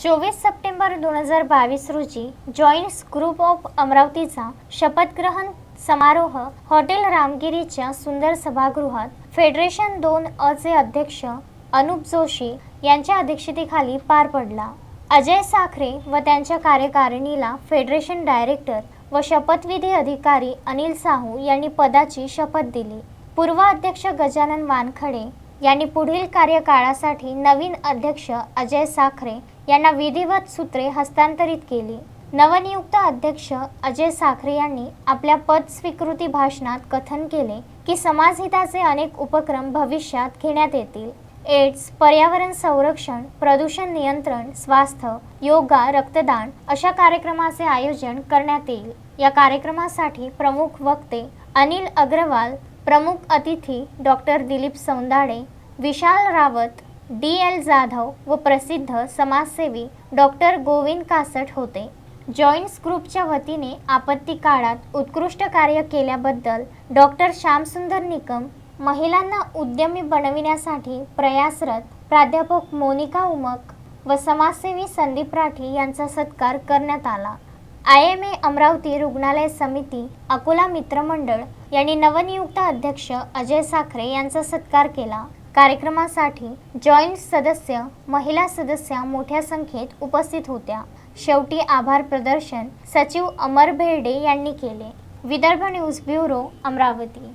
चोवीस सप्टेंबर दोन हजार बावीस रोजी जॉईंट्स ग्रुप ऑफ अमरावतीचा शपथग्रहण समारोह हॉटेल रामगिरीच्या सुंदर सभागृहात फेडरेशन दोन अचे अध्यक्ष अनुप जोशी यांच्या अध्यक्षतेखाली पार पडला. अजय साखरे व त्यांच्या कार्यकारिणीला फेडरेशन डायरेक्टर व शपथविधी अधिकारी अनिल साहू यांनी पदाची शपथ दिली. पूर्व अध्यक्ष गजानन वानखडे यांनी पुढील कार्यकाळासाठी नवीन अध्यक्ष अजय साखरे यांना विधिवत सूत्रे हस्तांतरित केली. नवनियुक्त अध्यक्ष अजय साखरे यांनी आपल्या पद स्वीकृती भाषणात कथन केले की समाजहिताचे अनेक उपक्रम भविष्यात घेण्यात येतील. एड्स पर्यावरण संरक्षण प्रदूषण नियंत्रण स्वास्थ्य योगा रक्तदान अशा कार्यक्रमाचे आयोजन करण्यात येईल. या कार्यक्रमासाठी प्रमुख वक्ते अनिल अग्रवाल प्रमुख अतिथी doctor Dilip Saundade Vishal Rawat D L Jadhav व प्रसिद्ध समाजसेवी डॉक्टर गोविंद कासट होते. जॉईंट्स ग्रुपच्या वतीने आपत्ती काळात उत्कृष्ट कार्य केल्याबद्दल डॉक्टर श्यामसुंदर निकम महिलांना उद्यमी बनविण्यासाठी प्रयासरत प्राध्यापक मोनिका उमक व समाजसेवी संदीप राठी यांचा सत्कार करण्यात आला. आय एम ए अमरावती रुग्णालय समिती अकोला मित्रमंडळ यांनी नवनियुक्त अध्यक्ष अजय साखरे यांचा सत्कार केला. कार्यक्रमासाठी जॉईंट सदस्य महिला सदस्या मोठ्या संख्येत उपस्थित होत्या. शेवटी आभार प्रदर्शन सचिव अमर भेर्डे यांनी केले. Vidarbha news bureau Amravati.